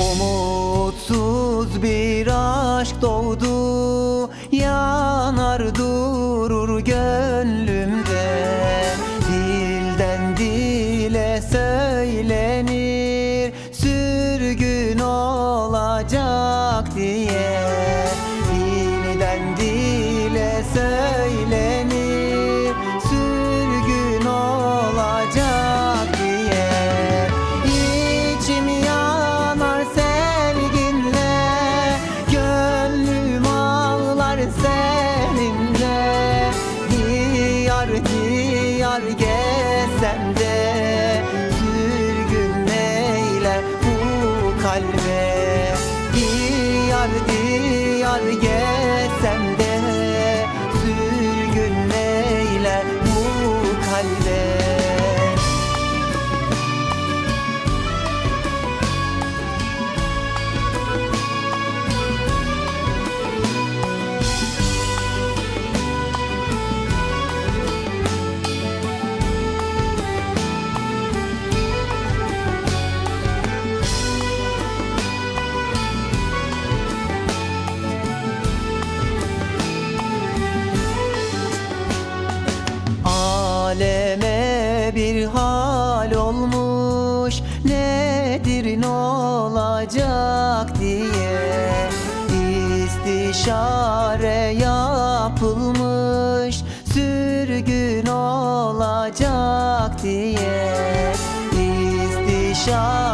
Umutsuz bir aşk doğdu yanardı diyar gezsem de Sürgün eyler bu kalbe? Diyar diyar gezsem de Aleme bir hal olmuş. Nedir ne olacak diye İstişare yapılmış. Sürgün olacak diye İstişare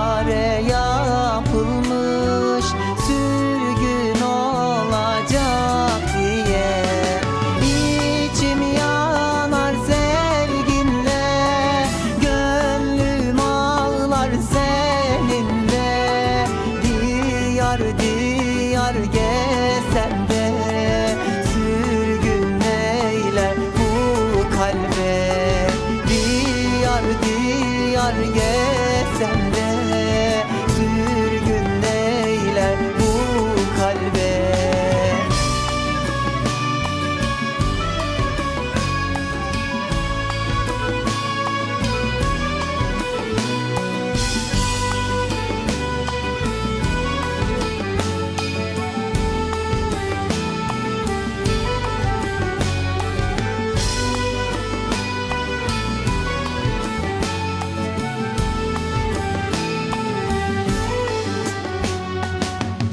diyar gezsem de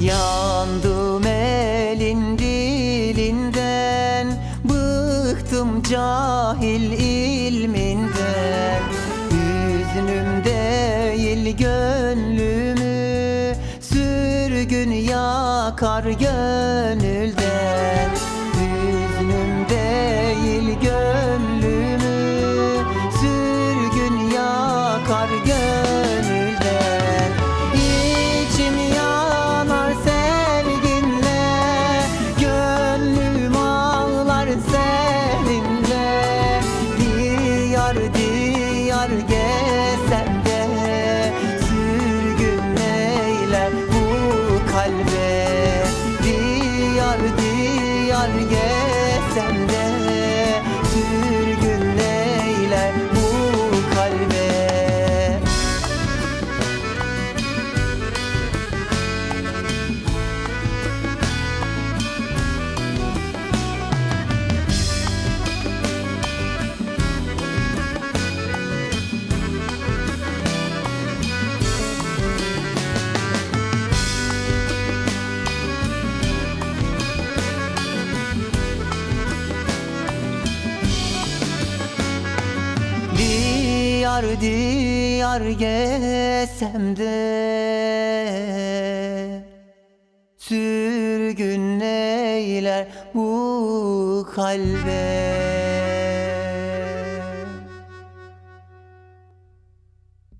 Yandım elin dilinden Bıktım cahil ilminden. Hüznüm değil gönlümü Sürgün yakar gönülden Diyar diyar gezsem de Sürgün eyler bu kalbe. Diyar diyar gezsem de Diyar diyar gezsem de Sürgün eyler bu kalbe